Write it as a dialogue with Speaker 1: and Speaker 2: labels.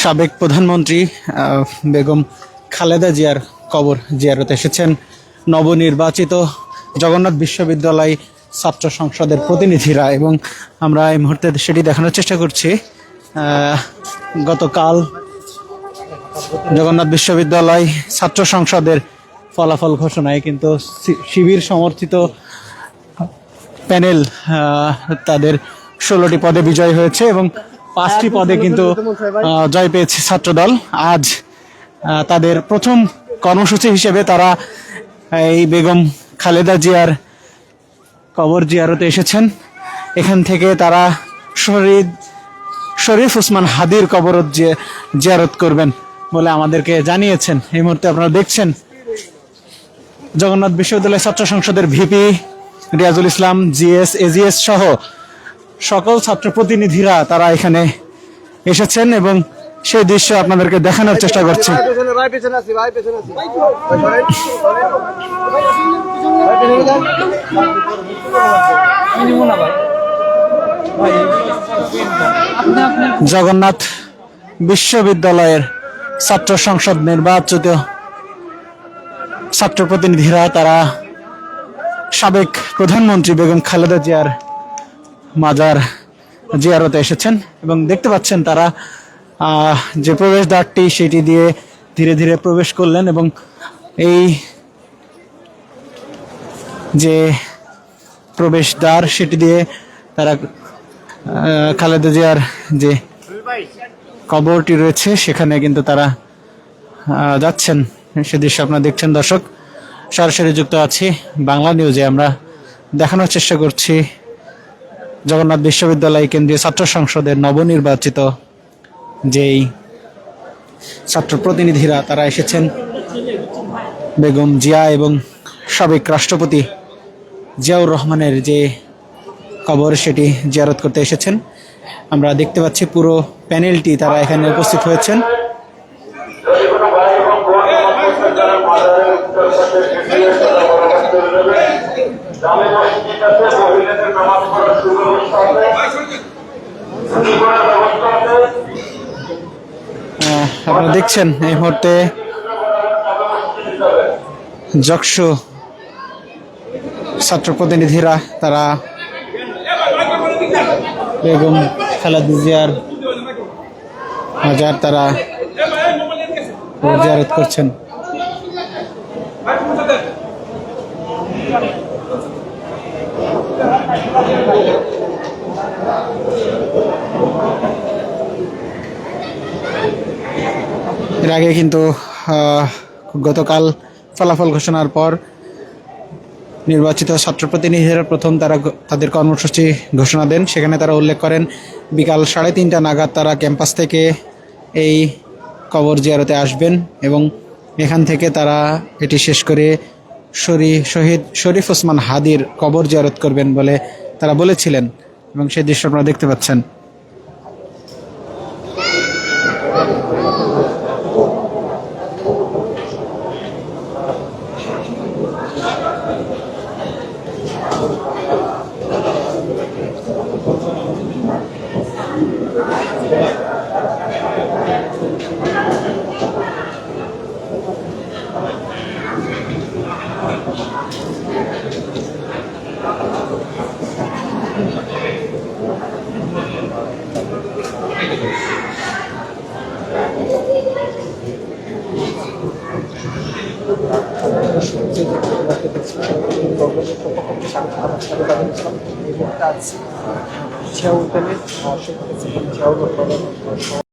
Speaker 1: সাবেক প্রধানমন্ত্রী বেগম খালেদা জিয়ার কবর জিয়ারতে এসেছেন। নবনির্বাচিত জগন্নাথ বিশ্ববিদ্যালয় ছাত্র সংসদের প্রতিনিধিরা এবং আমরা এই মুহূর্তে সেটি দেখানোর চেষ্টা করছি। গতকাল জগন্নাথ বিশ্ববিদ্যালয় ছাত্র সংসদের ফলাফল ঘোষণায় কিন্তু শিবির সমর্থিত প্যানেল তাদের ষোলোটি পদে বিজয় হয়েছে এবং পাঁচটি পদে কিন্তু জয় পেয়েছে ছাত্রদল। আজ তাদের প্রথম কর্মসূচি হিসেবে তারা এই বেগম খালেদা জিয়ার কবর জিয়ারতে এসেছেন। এখান থেকে তারা শহীদ শরীফ ওসমান হাদির কবর জিয়ারত করবেন বলে আমাদেরকে জানিয়েছেন। এই মুহূর্তে আপনারা দেখছেন জগন্নাথ বিশ্ববিদ্যালয় ছাত্র সংসদের VP Riazul Islam GS AGS সহ সকল ছাত্র প্রতিনিধিরা তারা এখানে এসেছেন এবং সেই দৃশ্য আপনাদেরকে দেখানোর চেষ্টা করছি। জগন্নাথ বিশ্ববিদ্যালয়ের ছাত্র সংসদ নির্বাচিত ছাত্র প্রতিনিধিরা তারা সাবেক প্রধানমন্ত্রী বেগম খালেদা জিয়ার মাজার জিয়ারতে এসেছেন এবং দেখতে পাচ্ছেন তারা যে প্রবেশদ্বারটি সেটি দিয়ে ধীরে ধীরে প্রবেশ করলেন এবং এই যে প্রবেশদ্বার সেটি দিয়ে তারা খালেদা জিয়ার যে কবরটি রয়েছে সেখানে কিন্তু তারা যাচ্ছেন। সে দৃশ্য আপনারা দেখছেন দর্শক। সরাসরি যুক্ত আছি বাংলা নিউজে। আমরা দেখানোর চেষ্টা করছি জগন্নাথ বিশ্ববিদ্যালয় কেন্দ্রীয় ছাত্র সংসদের নবনির্বাচিত যেই ছাত্র প্রতিনিধিরা, তারা এসেছেন। বেগম জিয়া এবং সাবেক রাষ্ট্রপতি জিয়াউর রহমানের যে কবর, সেটি জিয়ারত করতে এসেছেন। আমরা দেখতে পাচ্ছি পুরো প্যানেলটি তারা এখানে উপস্থিত হয়েছেন। আপনারা দেখছেন এই মুহূর্তে যক্ষু ছাত্র প্রতিনিধিরা, তারা বেগম খালেদা জিয়ার মাজার তারা জিয়ারত করছেন। এর আগে কিন্তু গতকাল ফলাফল ঘোষণার পর নির্বাচিত ছাত্র প্রতিনিধিরা প্রথম তারা তাদের কর্মসূচি ঘোষণা দেন। সেখানে তারা উল্লেখ করেন, বিকাল সাড়ে তিনটা নাগাদ তারা ক্যাম্পাস থেকে এই কবর জিয়ারতে আসবেন এবং এখান থেকে তারা এটি শেষ করে শরী, শহীদ শরীফ ওসমান হাদির কবর জিয়ারত করবেন বলে তারা বলেছিলেন এবং সেই দৃশ্য আপনারা দেখতে পাচ্ছেন।
Speaker 2: জিয়াউর প্যানেল আর সেখানে জিয়াউর রহমান